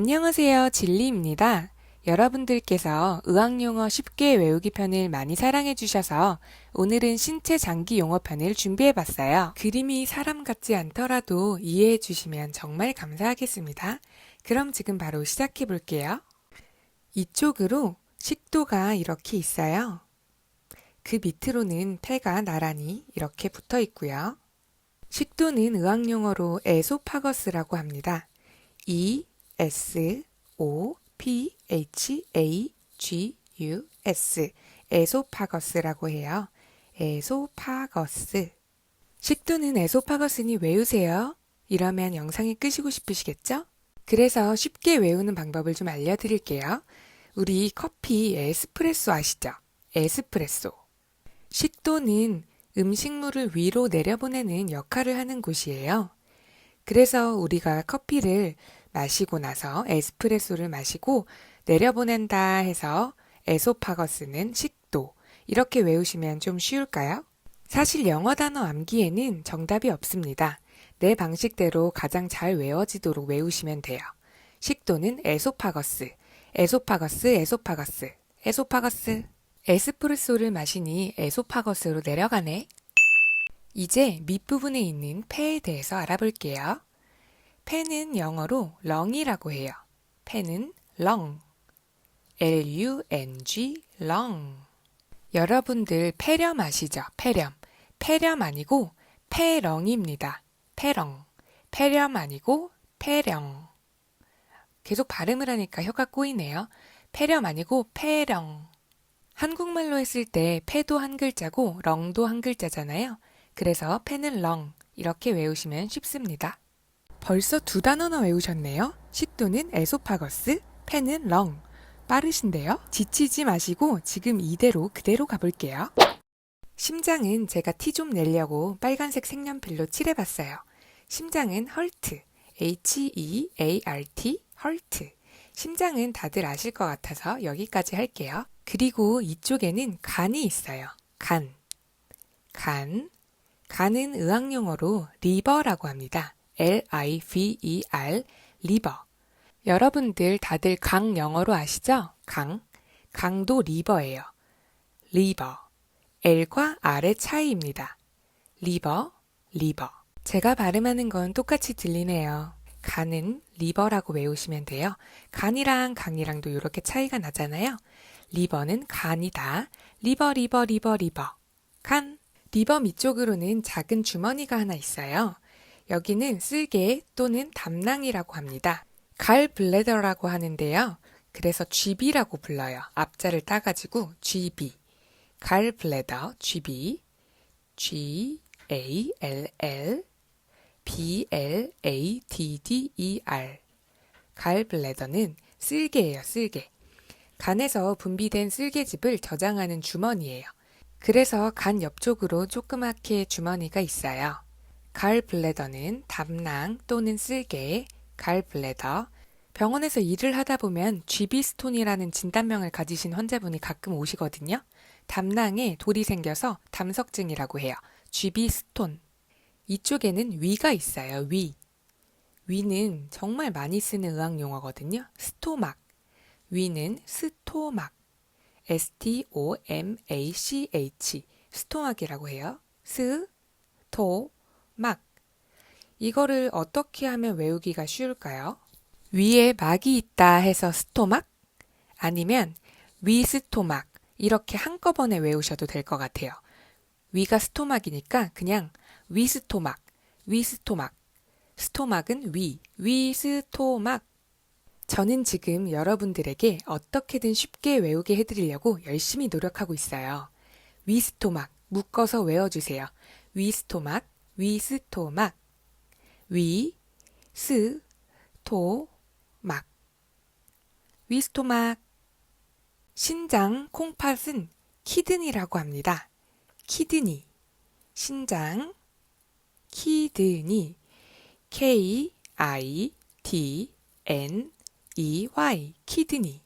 안녕하세요. 진리입니다. 여러분들께서 의학용어 쉽게 외우기 편을 많이 사랑해 주셔서 오늘은 신체 장기 용어 편을 준비해 봤어요. 그림이 사람 같지 않더라도 이해해 주시면 정말 감사하겠습니다. 그럼 지금 바로 시작해 볼게요. 이쪽으로 식도가 이렇게 있어요. 그 밑으로는 폐가 나란히 이렇게 붙어 있고요. 식도는 의학용어로 에소파거스라고 합니다. E S O P H A G U S 에소파거스라고 해요. 에소파거스. 식도는 에소파거스니 외우세요. 이러면 영상이 끄시고 싶으시겠죠? 그래서 쉽게 외우는 방법을 좀 알려드릴게요. 우리 커피 에스프레소 아시죠? 에스프레소. 식도는 음식물을 위로 내려보내는 역할을 하는 곳이에요. 그래서 우리가 커피를 마시고 나서 에스프레소를 마시고 내려보낸다 해서 에소파거스는 식도. 이렇게 외우시면 좀 쉬울까요? 사실 영어 단어 암기에는 정답이 없습니다. 내 방식대로 가장 잘 외워지도록 외우시면 돼요. 식도는 에소파거스, 에소파거스, 에소파거스, 에소파거스. 에스프레소를 마시니 에소파거스로 내려가네. 이제 밑부분에 있는 폐에 대해서 알아볼게요. 폐는 영어로 렁이라고 해요. 폐는 lung. L-U-N-G, lung. 여러분들 폐렴 아시죠? 폐렴. 폐렴 아니고 폐렁입니다. 폐렁. 폐렴 아니고 폐령. 계속 발음을 하니까 혀가 꼬이네요. 폐렴 아니고 폐령. 한국말로 했을 때 폐도 한 글자고 렁도 한 글자잖아요. 그래서 폐는 렁 이렇게 외우시면 쉽습니다. 벌써 두 단어나 외우셨네요. 식도는 에소파거스, 폐는 렁. 빠르신데요? 지치지 마시고 지금 이대로 그대로 가볼게요. 심장은 제가 티 좀 내려고 빨간색 색연필로 칠해봤어요. 심장은 헐트, H-E-A-R-T, 헐트. 심장은 다들 아실 것 같아서 여기까지 할게요. 그리고 이쪽에는 간이 있어요. 간. 간. 간은 의학용어로 리버라고 합니다. L-I-V-E-R, 리버. 여러분들 다들 강 영어로 아시죠? 강. 강도 리버예요. 리버. L과 R의 차이입니다. 리버, 리버. 제가 발음하는 건 똑같이 들리네요. 간은 리버라고 외우시면 돼요. 간이랑 강이랑도 이렇게 차이가 나잖아요. 리버는 간이다. 리버, 리버, 리버, 리버. 간. 리버 밑쪽으로는 작은 주머니가 하나 있어요. 여기는 쓸개 또는 담낭이라고 합니다. 갈 블레더라고 하는데요. 그래서 GB라고 불러요. 앞자를 따가지고 GB. 갈 블레더, GB. G A L L B L A D D E R. 갈 블레더는 쓸개예요, 쓸개. 간에서 분비된 쓸개즙을 저장하는 주머니예요. 그래서 간 옆쪽으로 조그맣게 주머니가 있어요. 갈 블레더는 담낭 또는 쓸개, 갈 블레더. 병원에서 일을 하다 보면 GB 스톤이라는 진단명을 가지신 환자분이 가끔 오시거든요. 담낭에 돌이 생겨서 담석증이라고 해요. GB 스톤. 이쪽에는 위가 있어요. 위. 위는 정말 많이 쓰는 의학 용어거든요. 스토막. 위는 스토막. S-T-O-M-A-C-H. 스토막이라고 해요. 스, 토, 막. 이거를 어떻게 하면 외우기가 쉬울까요? 위에 막이 있다 해서 스토막? 아니면 위스토막. 이렇게 한꺼번에 외우셔도 될 것 같아요. 위가 스토막이니까 그냥 위스토막, 위스토막. 스토막은 위, 위스토막. 저는 지금 여러분들에게 어떻게든 쉽게 외우게 해드리려고 열심히 노력하고 있어요. 위스토막, 묶어서 외워주세요. 위스토막, 위스토막. 위, 스, 토, 막. 위스토막. 신장, 콩팥은 키드니라고 합니다. 키드니. 신장, 키드니. K, I, D, N, E, Y. 키드니.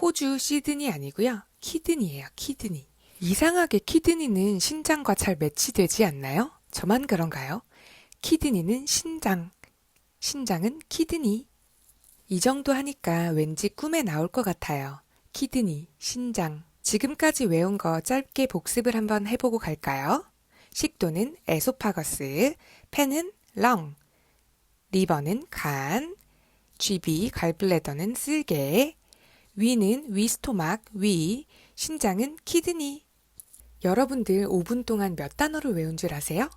호주 시드니 아니고요. 키드니예요. 키드니. 이상하게 키드니는 신장과 잘 매치되지 않나요? 저만 그런가요? 키드니는 신장, 신장은 키드니. 이 정도 하니까 왠지 꿈에 나올 것 같아요. 키드니, 신장. 지금까지 외운 거 짧게 복습을 한번 해보고 갈까요? 식도는 에소파거스, 펜은 렁, 리버는 간, 쥐비, 갈블레더는 쓸개, 위는 위스토막, 위, 신장은 키드니. 여러분들 5분 동안 몇 단어를 외운 줄 아세요?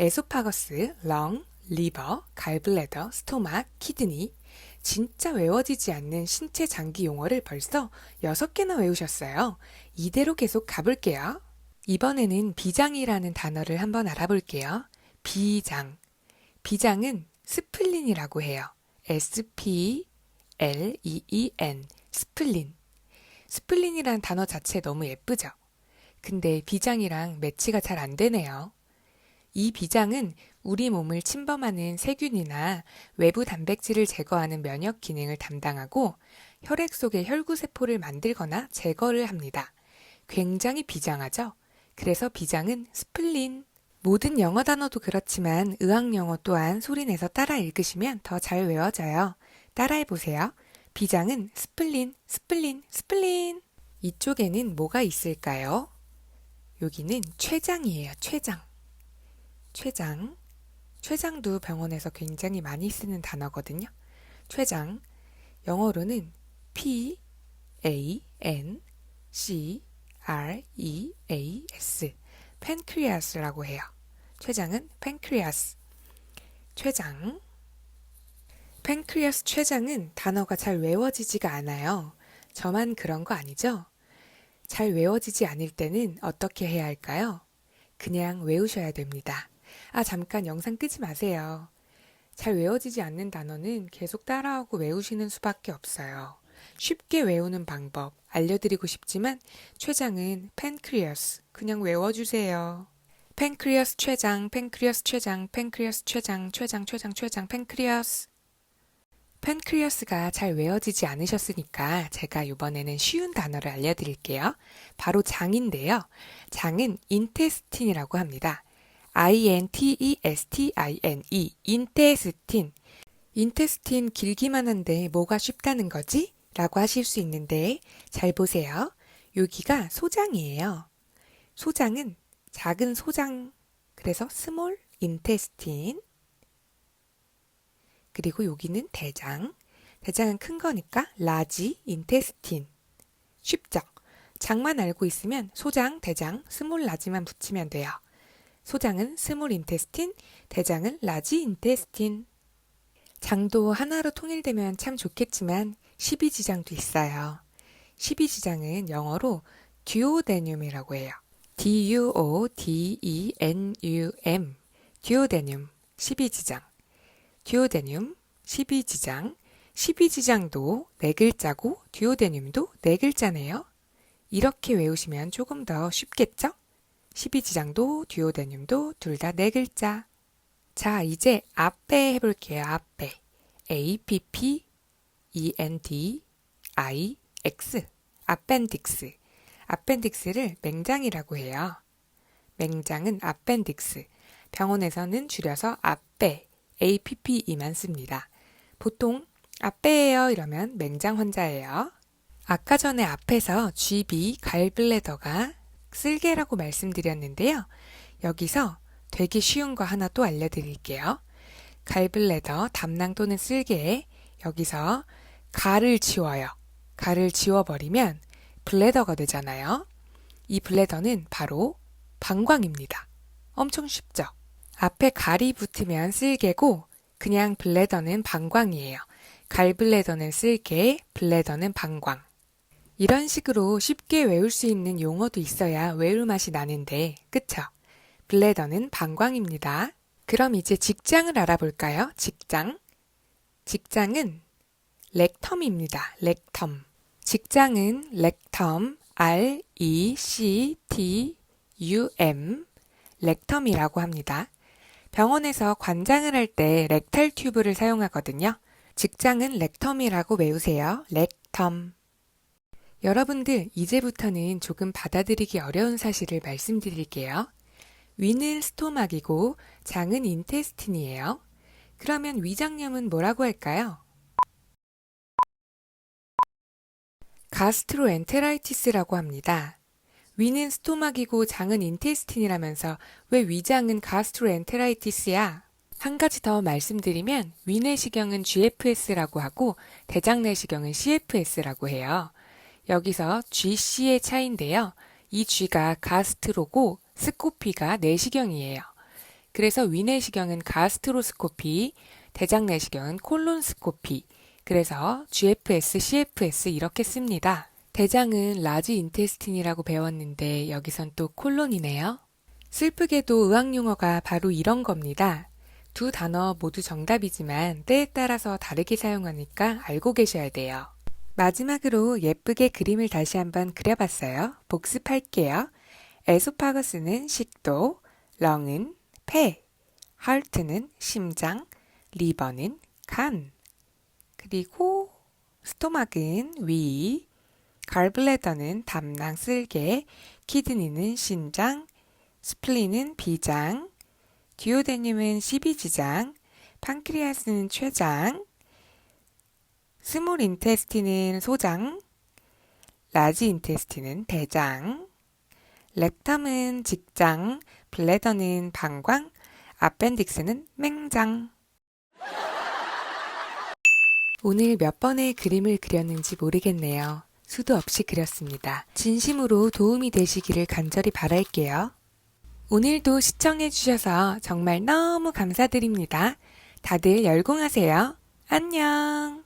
에소파거스, 렁, 리버, 갈블레더, 스토막, 키드니. 진짜 외워지지 않는 신체 장기 용어를 벌써 6개나 외우셨어요. 이대로 계속 가볼게요. 이번에는 비장이라는 단어를 한번 알아볼게요. 비장. 비장은 스플린이라고 해요. S-P-L-E-E-N. 스플린. 스플린이란 단어 자체 너무 예쁘죠? 근데 비장이랑 매치가 잘 안 되네요. 이 비장은 우리 몸을 침범하는 세균이나 외부 단백질을 제거하는 면역 기능을 담당하고 혈액 속의 혈구 세포를 만들거나 제거를 합니다. 굉장히 비장하죠? 그래서 비장은 스플린. 모든 영어 단어도 그렇지만 의학 영어 또한 소리내서 따라 읽으시면 더 잘 외워져요. 따라해 보세요. 비장은 스플린, 스플린, 스플린. 이쪽에는 뭐가 있을까요? 여기는 췌장이에요, 췌장. 췌장. 췌장도 병원에서 굉장히 많이 쓰는 단어거든요. 췌장. 영어로는 P A N C R E A S. 팬크리아스라고 해요. 췌장은 팬크리아스. 췌장. 팬크리아스 췌장은 단어가 잘 외워지지가 않아요. 저만 그런 거 아니죠? 잘 외워지지 않을 때는 어떻게 해야 할까요? 그냥 외우셔야 됩니다. 아, 잠깐 영상 끄지 마세요. 잘 외워지지 않는 단어는 계속 따라하고 외우시는 수밖에 없어요. 쉽게 외우는 방법 알려드리고 싶지만 췌장은 팬크리어스 그냥 외워주세요. 팬크리어스 췌장, 팬크리어스 췌장, 팬크리어스 췌장, 췌장, 췌장, 췌장, 팬크리어스. 팬크리어스가 잘 외워지지 않으셨으니까 제가 이번에는 쉬운 단어를 알려드릴게요. 바로 장인데요. 장은 인테스틴이라고 합니다. I-N-T-E-S-T-I-N-E, 인테스틴. 인테스틴 길기만 한데 뭐가 쉽다는 거지? 라고 하실 수 있는데 잘 보세요. 여기가 소장이에요. 소장은 작은 소장, 그래서 스몰 인테스틴. 그리고 여기는 대장. 대장은 큰 거니까 라지 인테스틴. 쉽죠? 장만 알고 있으면 소장, 대장, 스몰 라지만 붙이면 돼요. 소장은 스몰 인테스틴, 대장은 라지 인테스틴. 장도 하나로 통일되면 참 좋겠지만 12지장도 있어요. 12지장은 영어로 듀오데늄이라고 해요. D-U-O-D-E-N-U-M 듀오데늄 12지장 듀오데늄 12지장 12지장도 네 글자고 듀오데늄도 네 글자네요. 이렇게 외우시면 조금 더 쉽겠죠? 12지장도 듀오데늄도 둘 다 네 글자. 자, 이제 앞배 해볼게요. 앞배. A, P, P, E, N, D, I, X. 아펜딕스. 아펜딕스를 맹장이라고 해요. 맹장은 아펜딕스. 병원에서는 줄여서 앞배, APPE만 씁니다. 보통 앞배예요 이러면 맹장 환자예요. 아까 전에 앞에서 GB, 갈블레더가 쓸개라고 말씀드렸는데요. 여기서 되게 쉬운 거 하나 또 알려드릴게요. 갈블레더, 담낭 또는 쓸개에 여기서 가를 지워요. 가를 지워버리면 블레더가 되잖아요. 이 블레더는 바로 방광입니다. 엄청 쉽죠? 앞에 갈이 붙으면 쓸개고 그냥 블레더는 방광이에요. 갈블레더는 쓸개, 블레더는 방광. 이런 식으로 쉽게 외울 수 있는 용어도 있어야 외울 맛이 나는데, 그쵸? 블레더는 방광입니다. 그럼 이제 직장을 알아볼까요? 직장. 직장은 렉텀입니다. 렉텀. 직장은 렉텀, R, E, C, T, U, M, 렉텀이라고 합니다. 병원에서 관장을 할 때 렉탈 튜브를 사용하거든요. 직장은 렉텀이라고 외우세요. 렉텀. 여러분들, 이제부터는 조금 받아들이기 어려운 사실을 말씀드릴게요. 위는 스토막이고 장은 인테스틴이에요. 그러면 위장염은 뭐라고 할까요? 가스트로엔테라이티스라고 합니다. 위는 스토막이고 장은 인테스틴이라면서 왜 위장은 가스트로엔테라이티스야? 한 가지 더 말씀드리면 위내시경은 GFS라고 하고 대장내시경은 CFS라고 해요. 여기서 GC의 차이인데요. 이 G가 가스트로고 스코피가 내시경이에요. 그래서 위내시경은 가스트로스코피, 대장내시경은 콜론스코피. 그래서 GFS, CFS 이렇게 씁니다. 대장은 라지 인테스틴이라고 배웠는데 여기선 또 콜론이네요. 슬프게도 의학 용어가 바로 이런 겁니다. 두 단어 모두 정답이지만 때에 따라서 다르게 사용하니까 알고 계셔야 돼요. 마지막으로 예쁘게 그림을 다시 한번 그려봤어요. 복습할게요. 에소파거스는 식도, 렁은 폐, 하트는 심장, 리버는 간, 그리고 스토막은 위, 갈블레더는 담낭 쓸개, 키드니는 신장, 스플린은 비장, 듀오데늄은 십이지장, 판크리아스는 췌장, 스몰 인테스틴은 소장, 라지 인테스틴은 대장, 렉텀은 직장, 블레더는 방광, 아펜딕스는 맹장. 오늘 몇 번의 그림을 그렸는지 모르겠네요. 수도 없이 그렸습니다. 진심으로 도움이 되시기를 간절히 바랄게요. 오늘도 시청해주셔서 정말 너무 감사드립니다. 다들 열공하세요. 안녕!